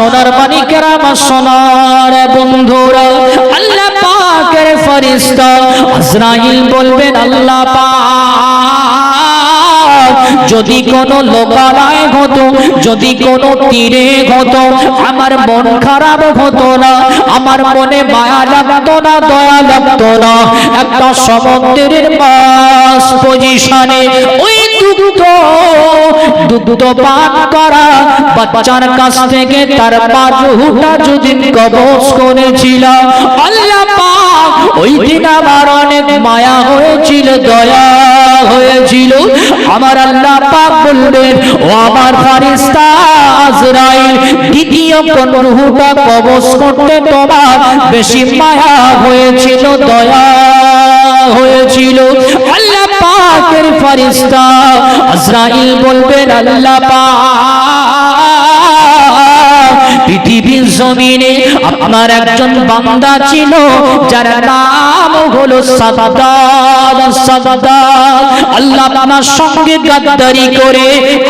সোনার মানিকের আমার সোনার বন্ধুরা আল্লাহ পাকের ফরিস্তা আজরাইল বলবেন আল্লাহ পাক যদি কোনো লোকালয় হতো, যদি কোনো তীরে হতো, আমার মন খারাপ হতো না, আমার মনে মায়া লাগতো না, দয়া লাগতো না। একটা সমুদ্রের মাস পজিশনে ওই দুগ্ধ দুগ্ধ পান করা বাচ্চার কাছ থেকে তার বাজুটা যদি কবজ করেছিল আল্লাহ পাক ওই দিন আমার অনেক মায়া হয়েছিল দয়া হয়েছিল। আমার আল্লাহ পাক বলবেন ও আমার ফারিস্তা আজরাইল দ্বিতীয় কোন রুহুটা কবজ করতে তোমার বেশি মায়া হয়েছিল দয়া হয়েছিল। আল্লাহ পাকের ফারিস্তা আজরাইল বলবেন আল্লাহ পাক পৃথিবীর জমিনে আপনার একজন বান্দা ছিল, যার নাম হলো সাদাদ সাদাদ আল্লাহ আপনার সঙ্গে গাদ্দারি করে,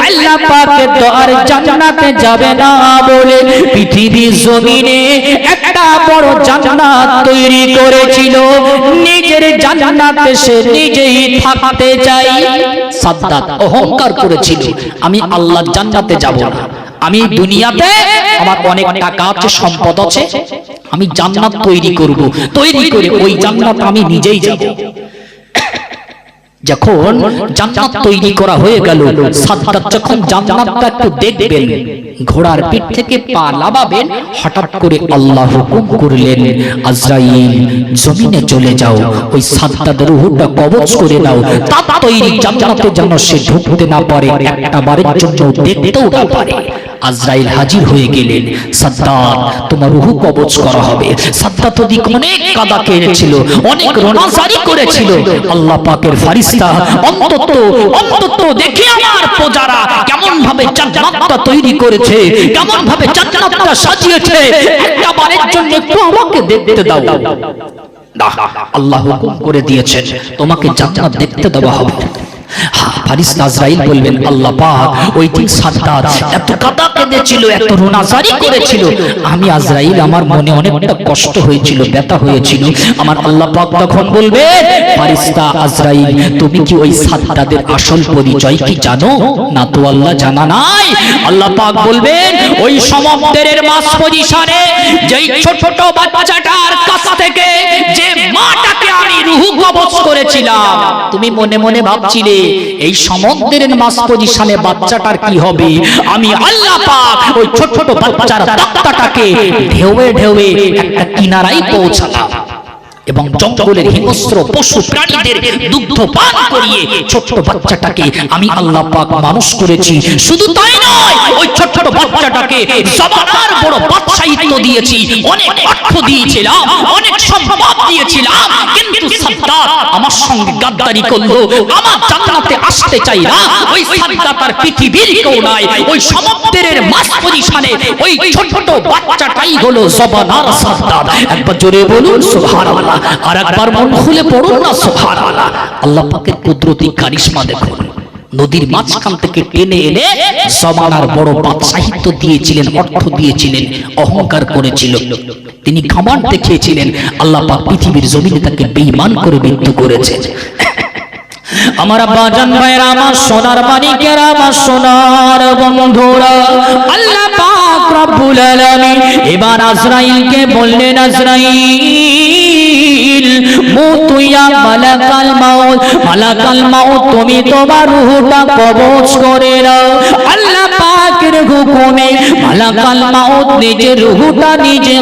আল্লাহ পাকে তো আর জান্নাতে যাবে না বলে পৃথিবীর জমিনে একটা বড় জান্নাত তৈরি করেছিল। নিজের জান্নাতে সে নিজেই থাকতে চাই। সাদ্দাত অহংকার করেছিল, আমি আল্লাহর জান্নাতে যাব না। আমি দুনিয়াতে আমার অনেক টাকা আছে সম্পদ আছে আমি জান্নাত তৈরি করব। তৈরি করে ওই জান্নাত আমি নিজেই যাব। যখন জান্নাত তৈরি করা হয়ে গেল সাদ্দাত যখন জান্নাতটা একটু দেখবেন ঘোড়ার পিঠ থেকে পা হঠাৎ করে আল্লাহ হুকুম করলেন আজরাইল জমিনে চলে যাও ওই সাদ্দাতের রুহটা কবজ করে দাও তার তৈরি জান্নাতে যেন সে ঢুকতে না পারে একটা বারের জন্য দেখতেও না পারে। আজরাইল হাজির হয়ে গেলেন। সাদ্দাত, তোমার রুহু কবজ করা হবে। সাদ্দাত ওদিক অনেক কাদা কেড়েছিল, অনেক রোনাজারি করেছিল। আল্লাহ পাকের ফারিস্তা অন্তত অন্তত দেখে আমার প্রজারা কেমন ভাবে জান্নাতটা তৈরি করেছে কেমন ভাবে জান্নাতটা সাজিয়েছে। একটা বারের জন্য একটু আমাকে দেখতে দাও। আল্লাহ হুকুম করে দিয়েছেন, তোমাকে জান্নাত দেখতে দেওয়া হবে। বলবেন, আল্লাহ পাক ওই এত কাদা এত রোনাজারি করেছিল। আমি আজরাইল, আমার মনে কষ্ট হয়েছিল, ব্যথা হয়েছিল। আমার আল্লাহ পাক তখন বলবে আজরাইল, তুমি কি ওই আসল পরিচয় কি জানো? না তো, আল্লাহ জানা নাই। আল্লাহ পাক বলবেন, ওই পজিশনে যেই ছোট ছোট বাচ্চাটার থেকে যে মাটাকে আমি কবজ করেছিলাম, তুমি মনে মনে ভাবছিলে এই সমুদ্রের মাস পজিশনে বাচ্চাটার কি হবে? আমি আল্লাহ পাক ওই ছোট ছোট বাচ্চার বাচ্চাটাকে ঢেউয়ে ঢেউয়ে একটা কিনারায় পৌঁছালাম। এবং জঙ্গলের হিংস্র পশু প্রাণীদের দুগ্ধ পান করিয়ে ছোট্ট বাচ্চাটাকে আমি আল্লাহ পাক মানুষ করেছি। শুধু তাই নয় ওই ছোট্ট বাচ্চাটাকে জমানার বড় বাদশাহিত্ব দিয়েছি অনেক অর্থ দিয়েছিলাম অনেক সম্পদ দিয়েছিলাম কিন্তু সাদ্দাত আমার সঙ্গে গাদ্দারি করল আমার জান্নাতে আসতে চাই না ওই সাদ্দাত আর পৃথিবীর কেউ নাই ওই সমুদ্রের মাছ পজিশনে ওই ছোট্ট বাচ্চাটাই হলো জবানার সাদ্দাত। একবার জোরে বলুন সুবহানাল্লাহ আর একবার মন খুলে না আল্লাহ কুদরতি কারিশমা দেখুন। নদীর মাঝখান থেকে টেনে এনে জমানার বড় বাদশাহিত্য দিয়েছিলেন, অর্থ দিয়েছিলেন, অহংকার করেছিল। তিনি খামান দেখিয়েছিলেন, আল্লাহ পাক পৃথিবীর জমিনে তাকে বেঈমান করে মৃত্যু করেছেন আমার বাজান আমার সোনার আমার সোনার বন্ধুরা, আল্লাহ পাক রব্বুল আলামিন এবার আজরাইলকে বললেন, আজরাইল মুতুইয়া মালাকাল মাউত মালাকাল মাউত তুমি তোমার রূহটা কবজ করে নাও আল্লাহ পাকের হুকুমে মালাকাল মাউত নিজের রূহটা নিজে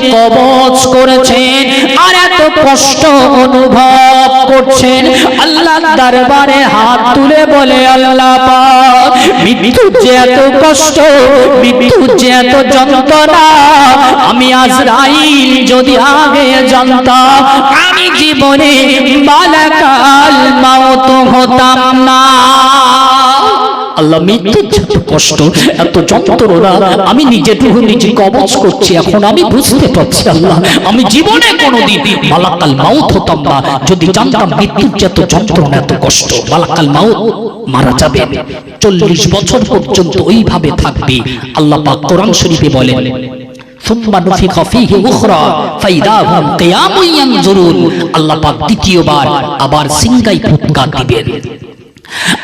করেছেন আর এত কষ্ট অনুভব করছেন। আল্লাহ দরবারে হাত তুলে বলে, আল্লাহ যে এত কষ্ট যে এত যন্ত্রণা, আমি যদি আগে জানতাম, আমি জীবনে বালাকাল মাওত হতাম না। আল্লাহ মৃত্যুর যে এত কষ্ট, এত যন্ত্রণা, আমি নিজে দেহ নিজে কবচ করছি, এখন আমি বুঝতে পারছি আল্লাহ, আমি জীবনে কোনোদিন মালাকাল মাউত হতাম না। যদি জানতাম মৃত্যুর এত যন্ত্রণা, এত কষ্ট, মালাকাল মাউত মারা যাবে। চল্লিশ বছর পর্যন্ত ওইভাবে থাকবে। আল্লাহ পাক কোরআন শরীফে বলেন আল্লাহ পাক দ্বিতীয়বার আবার সিংগাই ফুৎকার দিবেন।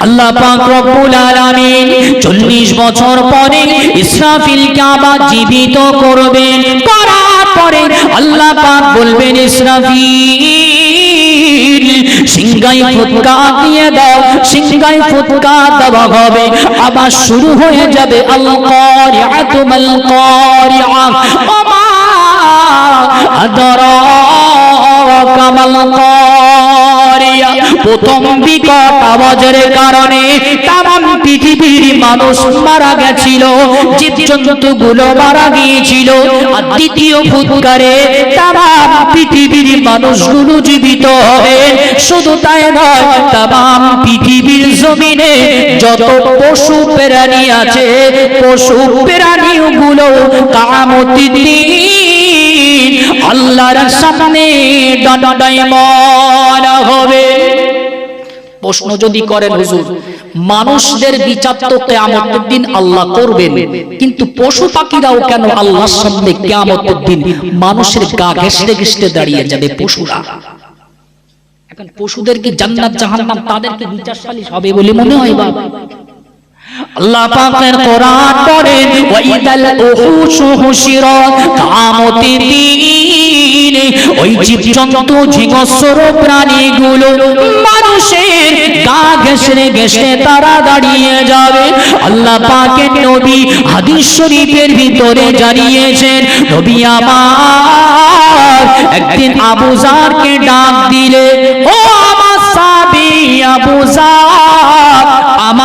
আল্লাহ পাক রব্বুল আলামিন 40 বছর পরে ইসরাফিলকে আবার জীবিত করবেন। করার পরে আল্লাহ পাক বলবেন, ইসরাফিল ফুৎকা দিয়ে দাও দেওয়া হবে। আবার শুরু হয়ে যাবে আল কারিআতু মাল কারিআ ওমা আদরাকা মাল কারিয়া প্রথম বিকট আওয়াজের কারণে তাম পৃথিবীর মানুষ মারা গেছিল মারা গিয়েছিল। আর দ্বিতীয় পৃথিবীর মানুষগুলো জীবিত হবে। শুধু তাই নয় তাম পৃথিবীর জমিনে যত পশু প্রাণী আছে, পশু প্রাণী গুলো কামতি দিন আল্লাহর সামনে হবে। প্রশ্ন যদি করেন হুজুর, মানুষদের বিচার তো কেয়ামতের দিন আল্লাহ করবেন, কিন্তু পশু পাখিরাও কেন আল্লাহর সামনে কেয়ামতের দিন মানুষের গা ঘেসড়ে ঘেসড়ে দাঁড়িয়ে যাবে পশুরা? এখন পশুদের কি জান্নাত জাহান্নাম তাদের কি বিচার হবে বলে মনে হয় বাবা আল্লাহ পাকের কোরআন পড়েন, ওয়াইদাল উহুশু হুশিরাত কিয়ামতের দিন। ওই জীবজন্তু ঝিঙ্গসর প্রাণীগুলো মানুষের গা ঘেঁষে ঘেঁষে তারা দাঁড়িয়ে যাবে। আল্লাহ পাকের নবী হাদিস শরীফের ভিতরে জানিয়েছেন, নবী আমার একদিন আবু জারকে ডাক দিলে, ও আমার সাবি আবু জার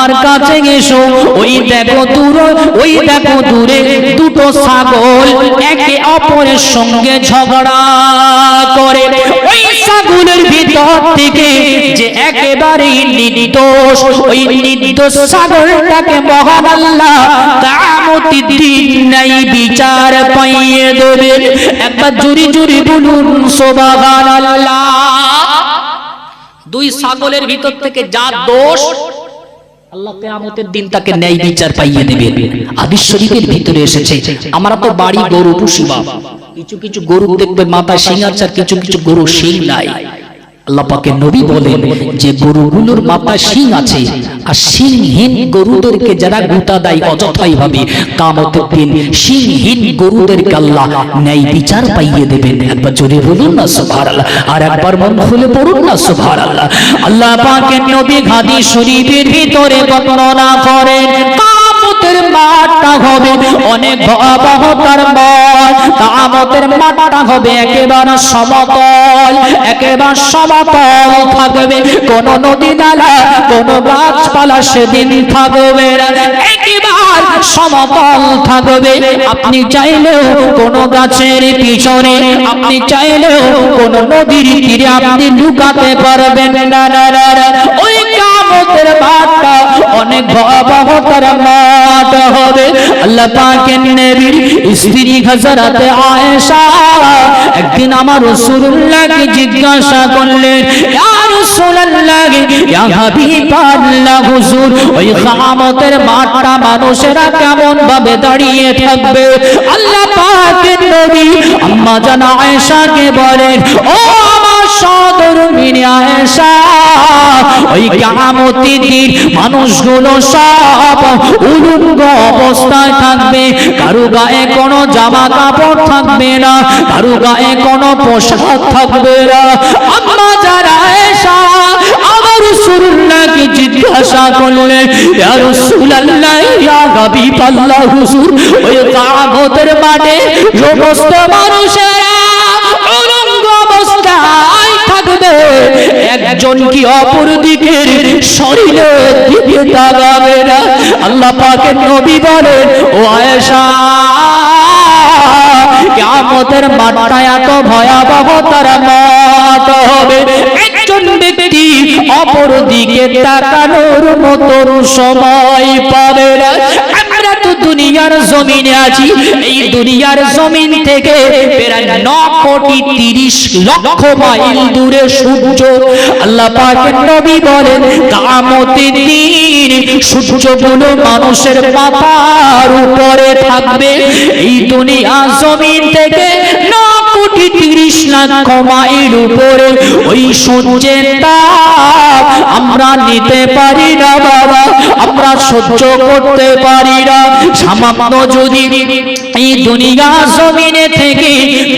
আমার কাছে এসো। ওই দেখো দূর, ওই দেখো দূরে দুটো ছাগল একে অপরের সঙ্গে ঝগড়া করে। ওই ছাগলের ভিতর থেকে যে একেবারে নির্দোষ, ওই নির্দোষ ছাগলটাকে মহান আল্লাহ কামতি দিন নাই বিচার পাইয়ে দেবে। একবার জুরি জুরি বলুন, সুবহানাল্লাহ। দুই ছাগলের ভিতর থেকে যা দোষ আল্লাহ কিয়ামতের দিন তাকে ন্যায় বিচার পাইয়ে শরীফের ভিতরে এসেছে। আমরা তো বাড়ি গরু পুষি বাবা কিছু কিছু গরু দেখবে মাথায় সিং আছে আর কিছু কিছু গরু সিং নাই। আল্লাহ পাকের নবী বলেন যে গরুগুলোর মাথায় শিং আছে, আর শিংহীন গরুদেরকে যারা গুতা দেয় অযথাই ভাবে কামতের দিন শিংহীন গরুদেরকে আল্লাহ ন্যায় বিচার পাইয়ে দেবেন। একবার জোরে বলুন না, সুবহানাল্লাহ, আর একবার মন খুলে পড়ুন না, সুবহানাল্লাহ। আল্লাহ আল্লাহ পাকের নবী ঘাদি শরীফের ভিতরে বর্ণনা করেন কামতের মাঠটা হবে, অনেক ভয়াবহ তার মাঠ কামতের মাঠটা হবে একেবারে সমতল একেবারে সমতল থাকবে। কোন নদী নালা, কোন গাছপালা সেদিন থাকবে একেবারে সমতল থাকবে। আপনি চাইলেও কোন গাছের পিছনে, আপনি চাইলেও কোন নদীর তীরে আপনি লুকাতে পারবেন না। ওই কামতের মাঠটা অনেক ভয়াবহতার মাঠ হবে। আল্লাহ পাকের নবীর স্ত্রী হযরত আয়েশা একদিন আমার রাসূলুল্লাহকে জিজ্ঞাসা করলেন মানুষেরা কেমন ভাবে দাঁড়িয়ে থাকবে? আল্লাহ পাকের নবী আম্মা জানা আয়েশাকে বলেন আমার সদরমিনী আয়েশা ওই কিয়ামতি দিন মানুষগুলো সব উলঙ্গ অবস্থায় থাকবে। কারও গায়ে কোনো জামা কাপড় থাকবে না কারও গায়ে কোনো পোশাক থাকবে না। আম্মা যারা আয়েশা আমার জিজ্ঞাসা করলেন ইয়া রাসূলুল্লাহ ইয়া হাবিবাল্লাহ হুজুর ওই কিয়ামতের মাঠে সমস্ত মানুষেরা উলঙ্গ অবস্থায় থাকবে। একজন কি অপর দিকের না? আল্লাহ বলেন, ও আয়েশা এত ভয়াবহ, তার হবে। একজন ব্যক্তি অপর দিকে তাকানোর মতন সময় পাবে না। আমরা তো দুনিয়ার জমিনে আছি, এই দুনিয়ার জমিন থেকে ন কোটি তিরিশ লক্ষ মাইল দূরে সূর্য। আল্লাহ নবী বলেন মানুষের মাথার উপরে থাকবে। এই দুনিয়া জমিন থেকে ন কোটি তিরিশ লক্ষ মাইল উপরে ওই সূর্যের তাপ আমরা নিতে পারি না, বাবা। আমরা সহ্য করতে পারি না। সামান্য যদি এই দুনিয়া জমিনে থেকে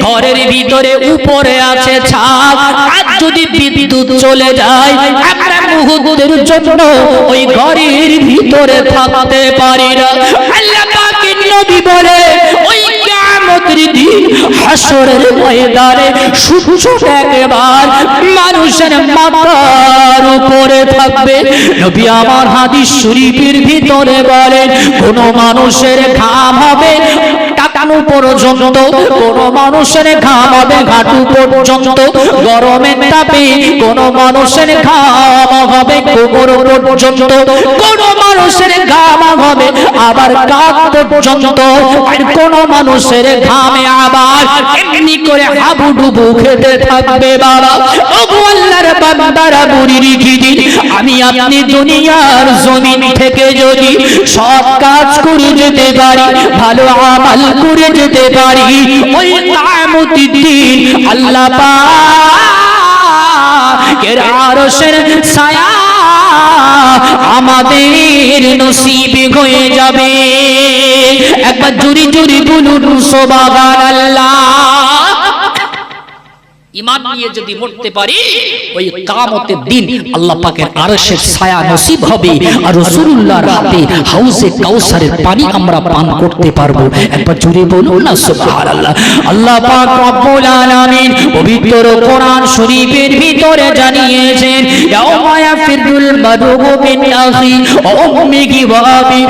ঘরের ভিতরে উপরে আছে ছাদ, আর যদি বিদ্যুৎ চলে যায়, আমরা মুহূর্তের জন্য ওই ঘরের ভিতরে থাকতে পারি না। আল্লাহ পাকের নবী বলে হাসরের ময়দানে সূর্য একবার মানুষের মাথার উপরে থাকবে। নবী আমার হাদিস শরীফের ভিতরে বলেন, কোনো মানুষের খাম হবে টাকানো পর্যন্ত, কোন মানুষের ঘাম ঘাটু পর্যন্ত। গরমের তাপে কোন মানুষের ঘাম হবে কোমর পর্যন্ত। কোন মানুষের ঘাম হবে আবার কাক পর্যন্ত। আর কোন মানুষের ঘামে আবার এমনি করে হাবুডুবু খেতে থাকবে বাবা। ওগো আল্লাহর বান্দারা বুড়ির গিরি আমি আপনি দুনিয়ার জমিন থেকে যদি সব কাজ করে যেতে পারি, ভালো আমাল করে যেতে পারি। ওই কামতি দিন আল্লাহ পাকের ছায়া আমাদের নসিব হয়ে যাবে। একবার জুরি জুরি বলুন সোবাগান আল্লাহ। ইমান নিয়ে যদি মরতে পারি ওই কামতের দিন আল্লাহ পাকের আরশের ছায়া নসিব হবে। আর রাসূলুল্লাহর হাতে হাউসে কাউসারের পানি আমরা পান করতে পারব। একবার জুড়ে বলুন না সুবহানাল্লাহ। আল্লাহ পাক রব্বুল আলামিন পবিত্র কোরআন শরীফের ভিতরে জানিয়েছেন ইয়াউমা ইয়াফিরুল মারউ মিন আখি ওয়া উম্মিহি ওয়া আবি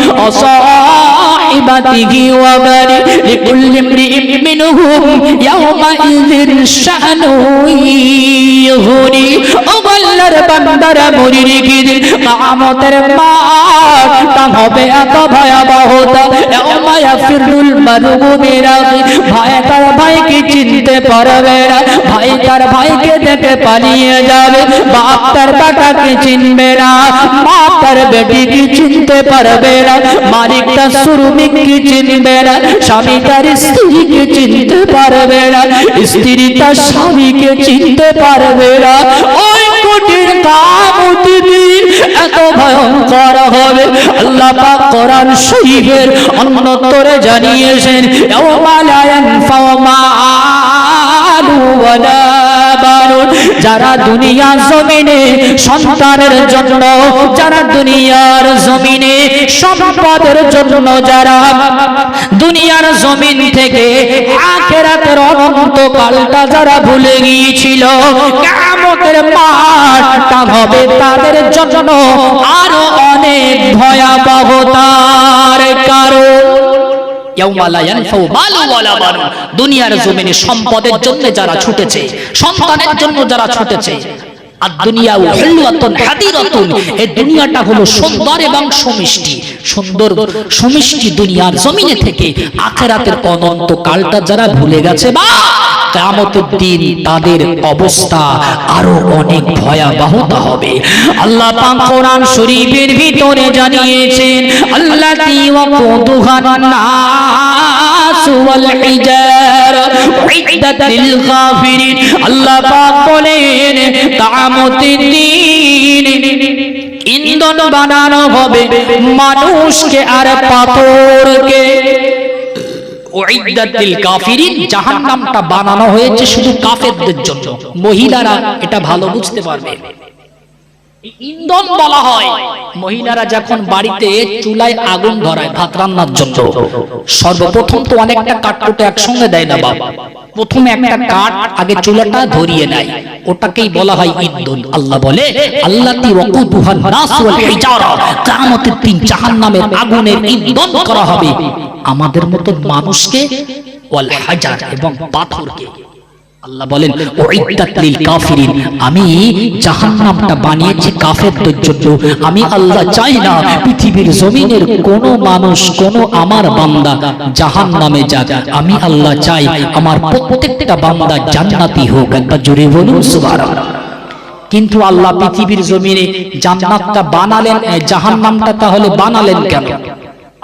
লিকুল্লি ইমরিইম মিনহুম ইয়াউমা ইযিন শা'নু ইগনি ও আল্লাহর বান্দারা মরি রেখে কামতের মাঠটা হবে এত ভয়াবহতা ইয়াফিরুল মারউ মিন ভাই তার ভাইকে চিনতে পারবে না ভাই তার ভাইকে দেখে পালিয়ে যাবে বাপ তার বেটাকে চিনবে না বাপ তার বেটিকে চিনতে পারবে না মালিক তার শ্রমিককে চিনবে না স্বামী তার স্ত্রীকে চিনতে পারবে না, স্ত্রী তার স্বামীকে চিনতে পারবে না। ওই এত ভয়ঙ্কর হবে। আল্লাহ পাক কোরআন অন্যতরে জানিয়েছেন, ইয়াউমা যারা দুনিয়া জমিনে সন্তানের জন্য, যারা দুনিয়ার জমিনে সম্পদের জন্য, যারা দুনিয়ার জমিন থেকে আখেরাতের অনন্ত কালটা যারা ভুলে গিয়েছিল, কিয়ামতের মাঠটা হবে তাদের জন্য আরও অনেক ভয়াবহতার কারণ। দুনিয়ার জমিনে সম্পদের জন্য যারা ছুটেছে সন্তানের জন্য যারা ছুটেছে আর দুনিয়া হুল্লাতুন হাদিরাতুন হলো সুন্দর এবং সমিষ্টি। সুন্দর, সমিষ্টি দুনিয়ার জমিনে থেকে আখেরাতের অনন্ত কালটা যারা ভুলে গেছে বা কিয়ামতের দিন তাদের অবস্থা আরও অনেক ভয়াবহতা হবে। আল্লাহ কোরআন শরীফের ভিতরে জানিয়েছেন ওয়াল আল্লাহ ইন্ধন বানানো হবে মানুষকে আর পাথরকে জাহান্নামটা বানানো হয়েছে শুধু কাফেরদের জন্য۔ মহিলারা এটা ভালো বুঝতে পারবে। ইন্ধন বলা হয়। মহিলারা যখন বাড়িতে চুলায় আগুন ধরায়, ভাত রান্নার জন্য, সর্বপ্রথম তো অনেকটা কাঠকুটো একসঙ্গে দেয় না বাবা। প্রথমে একটা কাঠ আগে চুলাটা ধরিয়ে নেয়। ওটাকেই বলা হয় ইন্ধন আল্লাহ বলে ওয়াল হিজারা, কিয়ামতের দিন জাহান্নামের আগুনের ইন্ধন করা হবে আমাদের মতো মানুষকে ওয়াল হাজার এবং পাথরকে। আল্লাহ বলেন উইদ্দাত লিল কাফিরিন, আমি জাহান্নামটা বানিয়েছি কাফেরদের জন্য। আমি আল্লাহ চাই না পৃথিবীর জমিনের কোন মানুষ, কোন আমার বান্দা জাহান্নামে যাক। আমি আল্লাহ চাই আমার প্রত্যেকটা বান্দা জান্নাতি হোক। একবার জোরে বলুন, সুবহানাল্লাহ। কিন্তু আল্লাহ পৃথিবীর জমিনে জান্নাতটা বানালেন জাহান্নামটা তাহলে বানালেন কেন?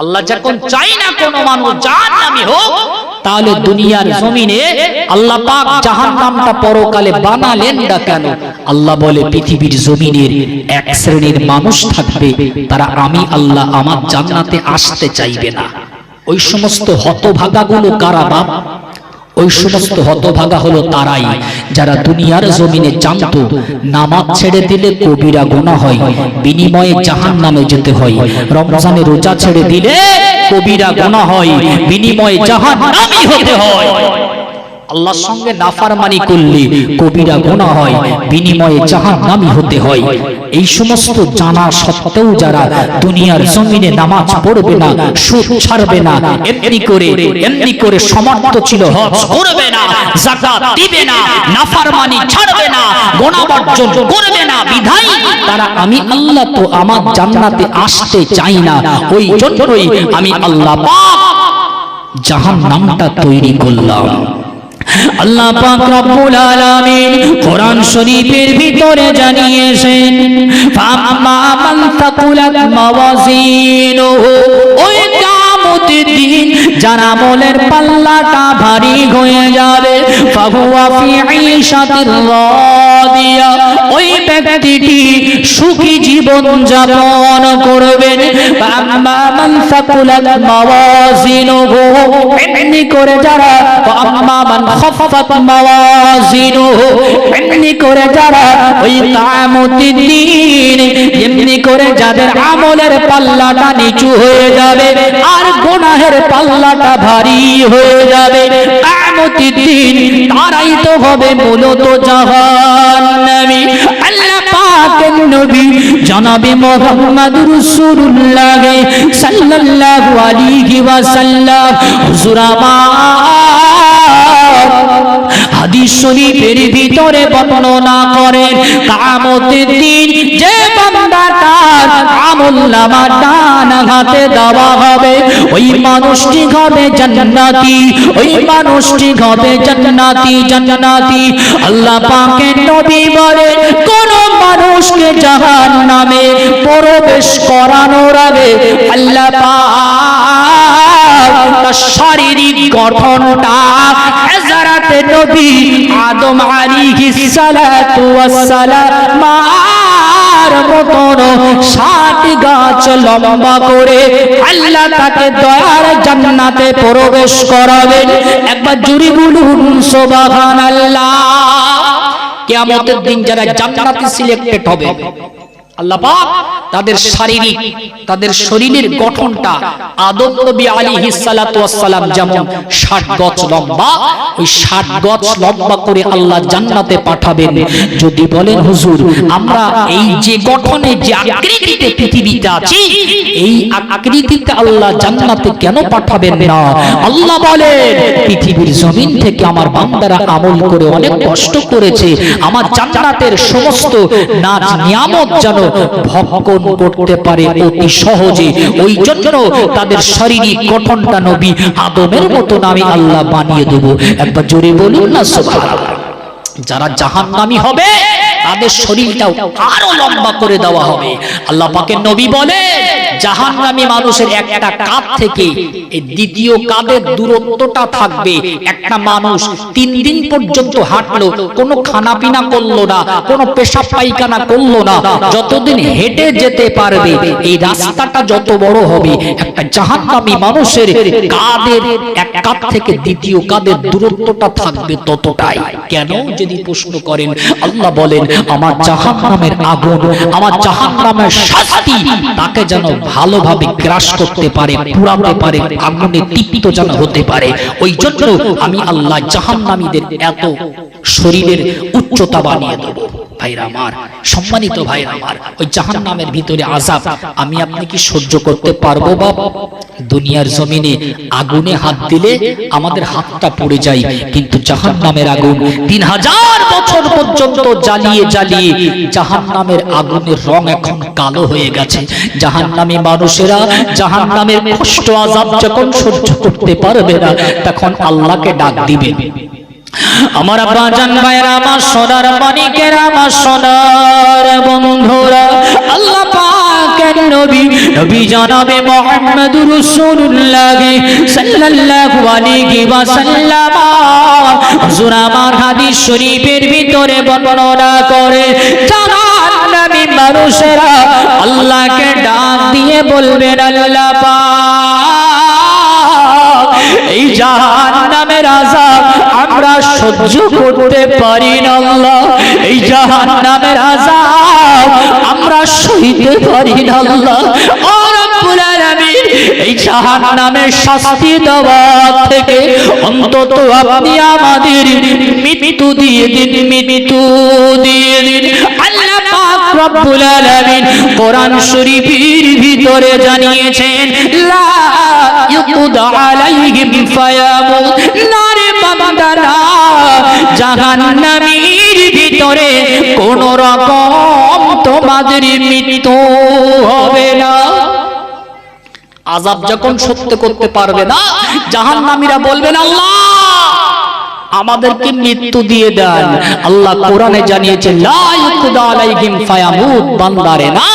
আল্লাহ যখন চাই না কোন মানুষ, জাহান্নামী হোক তাহলে দুনিয়ার জমিনে আল্লাহ পাক জাহান্নামটা পরকালে বানালেন না কেন? আল্লাহ বলে পৃথিবীর জমিনের এক শ্রেণির মানুষ থাকবে তারা আমি আল্লাহ আমার জান্নাতে আসতে চাইবে না। ওই সমস্ত হতভাগাগুলো কারা বাপ? ওই সমস্ত হতভাগা হলো তারাই যারা দুনিয়ার জমিনে জানতো নামাজ ছেড়ে দিলে কবিরা গোনা হয় বিনিময়ে জাহান নামে যেতে হয় রমজানে রোজা ছেড়ে দিলে কবিরা গোনা হয় বিনিময়ে জাহান নামি হতে হয়। আল্লাহর সঙ্গে নাফারমানি করলে কবিরা গোনা হয় বিনিময়ে জাহান নামি হতে হয়। এই সমস্ত জানা সত্ত্বেও যারা দুনিয়ার জমিনে নামাজ পড়বে না, সুদ ছাড়বে না, এমনি করে এমনি করে সমর্থ ছিল হজ করবে না, যাকাত দিবে না, নাফারমানি ছাড়বে না গোনা বর্জন করবে না বিধাই তারা, আমি আল্লাহ তো আমার জান্নাতে আসতে চাই না, ওই জন্যই আমি আল্লাহ পাক জাহান্নামটা তৈরি করলাম। আল্লাহ পাক রব্বুল আলামিন কোরআন শরীফের ভিতরে জানিয়েছেন, ফাম্মা মান তাকুলাত মাওয়াজিনুহু ওই কিয়ামতের দিন যার আমলের পাল্লাটা ভারী হয়ে যাবে, ফাহুয়া ফি ঈশাতির রাদিয়া ওই ব্যক্তিটি সুখী জীবন যাপন করবেন। আমলের পাল্লাটা নিচু হয়ে যাবে, আর গুনাহের পাল্লাটা ভারী হয়ে যাবে কিয়ামতের দিন তারাই তো হবে মূলত জাহান্নামী। নবী, জনাবে মোহাম্মদ রাসূলুল্লাহ সাল্লাল্লাহু আলাইহি ওয়াসাল্লাম। হুজুর হাদিস শরীফের ভিতরে বর্ণনা করেন, কামতের দিন যে বান্দাটার আমুল্লামা ডান হাতে দেওয়া হবে। ওই মানুষটি হবে ওই মানুষটি হবে আল্লাহ নবী বলে কোন মানুষকে জাহান্নামে প্রবেশ করানোর আগে আল্লাহ শারীরিক গঠনটা নবী আদম সালাম আর মতন ষাট গাছ লম্বা করে আল্লাহ তাকে দয়ার জান্নাতে প্রবেশ করাবেন একবার জুরি বলুন, সুবহানাল্লাহ। কিয়ামতের দিন যারা জান্নাতে সিলেক্টেড হবে, আল্লাহ পাক তাদের শারীরিক তাদের শরীরের গঠনটা আদম নবী ওয়াস সালাম যেমন 60 গজ লম্বা ওই 60 গজ লম্বা করে আল্লাহ জান্নাতে পাঠাবেন। যদি বলেন হুজুর আমরা এই যে গঠনে যে আকৃতিতে পৃথিবীতে আছি এই আকৃতিতে আল্লাহ জান্নাতে কেন পাঠাবেন না? আল্লাহ বলেন পৃথিবীর জমিন থেকে আমার বান্দারা আমল করে অনেক কষ্ট করেছে। আমার জান্নাতের সমস্ত নাজ নিয়ামত যেন ভক্ষণ করতে পারে অতি সহজে। ওই জন্য তাদের শারীরিক গঠনটা নবী আদমের মতন আমি আল্লাহ বানিয়ে দেব। একবার জোরে বলুন না, সুবহানাল্লাহ। যারা জাহান্নামী হবে, তাদের শরীরটাও আরও লম্বা করে দেওয়া হবে। আল্লাহ পাকের নবী বলে জাহান্নামী মানুষের একটা কাঁধ থেকে এই দ্বিতীয় কাঁধের দূরত্বটা থাকবে। একটা মানুষ তিন দিন পর্যন্ত হাঁটলো, কোনো খানা পিনা করল না, কোনো পেশাব পায়খানা করল না। যতদিন হেঁটে যেতে পারবে, এই রাস্তাটা যত বড় হবে, একটা জাহান্নামী মানুষের কাঁধের এক কাঁধ থেকে দ্বিতীয় কাঁধের দূরত্বটা থাকবে ততটাই। কেন? যদি প্রশ্ন করেন, আল্লাহ বলেন, আমার জাহান্নামের আগুন, আমার জাহান্নামের শাস্তি, তাকে যেন ভালোভাবে গ্রাস করতে পারে পুরাতে পারে, আগুনে তিক্ত যেন হতে পারে। ওই জন্য আমি আল্লাহ জাহান্নামীদের এত শরীরের উচ্চতা বানিয়ে দেবো। দুনিয়ার জমিনে আগুনে হাত দিলে আমাদের হাতটা পড়ে যায়, কিন্তু জাহান নামের আগুন তিন হাজার বছর পর্যন্ত জ্বালিয়ে জ্বালিয়ে জাহান নামের আগুনের রং এখন কালো হয়ে গেছে। জাহান নামে মানুষেরা জাহান নামের কষ্ট আজাব যখন সহ্য করতে পারবে না, তখন আল্লাহকে ডাক দিবে। আমার বাজান ভাইরা আমার সোনার মানিকের, আমার সোনার বন্ধুরা, আল্লাহ পাকের নবী নবী জানাবে মুহাম্মদুর রাসূলুল্লাহ সাল্লাল্লাহু আলাইহি হুজুর, আমার হাদিস শরীফের ভিতরে বর্ণনা করে মানুষেরা আল্লাহকে ডাক দিয়ে বলবেন, আল্লাহ এই সহ্য করতে পারি না এই জাহান্নামের আযাব আমরা সইতে পারি না ও রব্বুল আলামিন শাস্তি দেওয়া থেকে অন্তত আপনি আমাদের মৃত্যু দিয়ে দিন, মৃত্যু দিয়ে দিন। কোরআন শরীফের ভিতরে জানিয়েছেন, লা ইউকুদা নারে বান্দারা ভিতরে কোন রকম তোমাদের হবে না। আজাব যখন সত্য করতে পারবে না, জাহান্নামীরা বলবেন, আল্লাহ, আমাদেরকে মৃত্যু দিয়ে দেন। আল্লাহ কোরআনে জানিয়েছে লা বান্দারে, না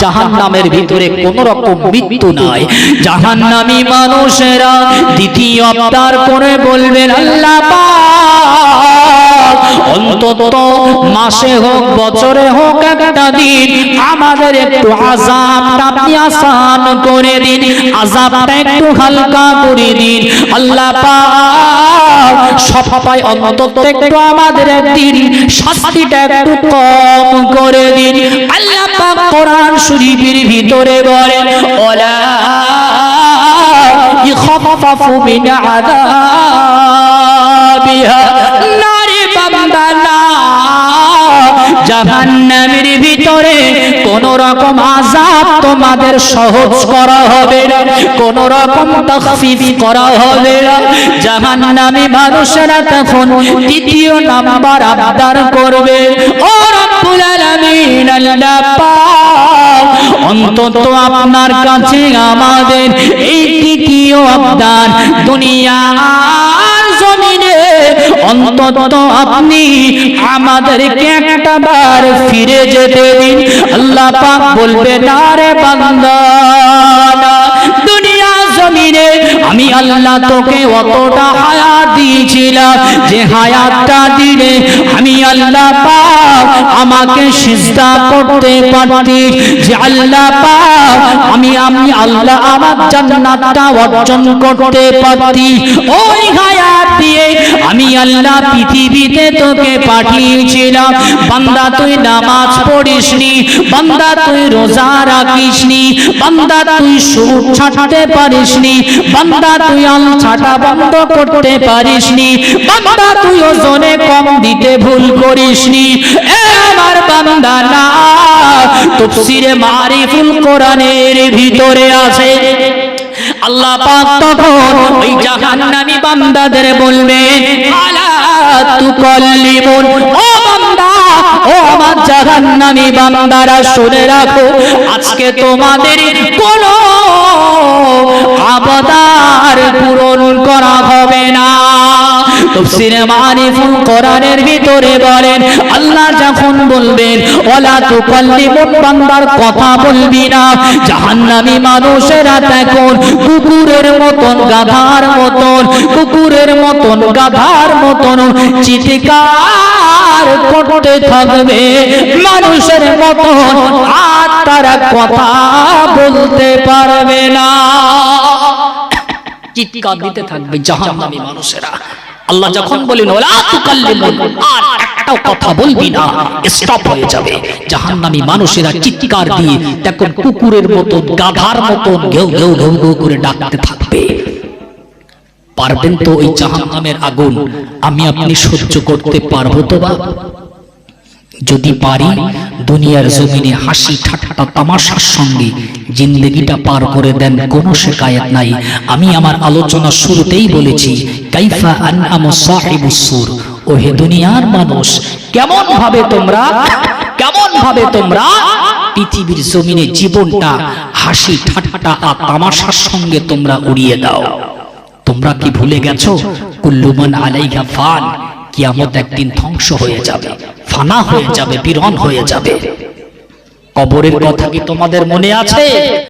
জাহান্নামের ভিতরে কোন রকম মৃত্যু নাই। জাহান্নামী মানুষেরা দ্বিতীয় অবতার করে বলবেন আল্লাহ অন্তত মাসে হোক, বছরে হোক একটা দিন আমাদের একটু করে দিন আজাবটা একটু হালকা করে দিন। আল্লাহ সবাই অন্তত একটু আমাদের একদিন শাস্তিটা একটু কম করে দিন। আল্লাহ কোরআন শরীফের ভিতরে বলেন, ওলা ইখফাফু মিন আযাবিহা। জাহান্নামের ভিতরে কোন রকম আযাব তোমাদের সহজ করা হবে না কোন রকম করা হবে না। মানুষেরা তখন দ্বিতীয় নাম্বার আবদার করবে, ও আলামিন, আল্লাহ পাক, অন্তত আপনার কাছে আমাদের এই তৃতীয় আবদার জমিনে অন্তত আপনি আমাদেরকে একটা বার ফিরে যেতে দিন। আল্লাহ পাক বলবে বান্দা, দুনিয়া আমি আল্লাহ তোকে অতটা হায়াত দিয়েছিলাম। যে হায়াতটা দিলে আমি আল্লাহ পাক আমাকে সিজদা করতে পারতি যে আল্লাহ পাক আমি আমি আল্লাহ আমার জান্নাতটা অর্জন করতে পারতি। ওই হায়াত দিয়ে আমি আল্লাহ পৃথিবীতে তোকে পাঠিয়েছিলাম। বান্দা, তুই নামাজ পড়িসনি। বান্দা, তুই রোজা রাখিসনি। বান্দা, তুই সুদ ছাড়তে পারিসনি। বান্দা, তুই আল ছাটা বন্ধ করতে পারিসনি। বান্দা, তুই ওজনে কম দিতে ভুল করিসনি। এ আমার বান্দা, না। তফসিরে মারিফুল কোরআনের ভিতরে আছে। আল্লাহ পাক তখন ওই জাহান্নামী বান্দাদের বলবে, আলা বান্দারা, শুনে রাখো, আজকে তোমাদের কোন আবদার পূরণ করা হবে না। তফসিরে মারিফুল কোরআনের ভিতরে বলেন, আল্লাহ যখন বলবেন ওলা তুকাল্লিমুন বান্দার কথা বলবি না, জাহান্নামী মানুষেরা তখন কুকুরের মতন গাধার মতন, কুকুরের মতন গাধার মতন চিৎকার করতে থাকবে। মানুষের মতন আর তারা কথা বলতে পারবে না। চিৎকার দিতে থাকবে জাহান্নামী মানুষেরা। আল্লাহ যখন বলেন ওলা তুকাল্লিমুন আর একটাও কথা বলবি না স্টপ হয়ে যাবে। জাহান্নামী মানুষেরা চিৎকার দিয়ে তখন কুকুরের মতো গাধার মতো ঘেউ ঘেউ ঘেউ ঘেউ করে ডাকতে থাকবে। পারবেন তো ওই জাহান্নামের আগুন? আমি আপনি সহ্য করতে পারব তো বা? যদি পারি, দুনিয়ার জমিনে হাসি ঠাট্টা তামাশার সঙ্গে জিন্দগিটা পার করে দেন কোনো শেকায়ত নাই। আমি আমার আলোচনা শুরুতেই বলেছি, কাইফা সুর। দুনিয়ার মানুষ, কেমন ভাবে তোমরা, কেমন ভাবে তোমরা পৃথিবীর জমিনে জীবনটা হাসি ঠাট্টা আর তামাশার সঙ্গে তোমরা উড়িয়ে দাও। তোমরা কি ভুলে গেছো? কুল্লুমান আলাইহা ফান। কিয়ামত একদিন ধ্বংস হয়ে যাবে, ফানা হয়ে যাবে বিরন হয়ে যাবে। কবরের কথা কি তোমাদের মনে আছে?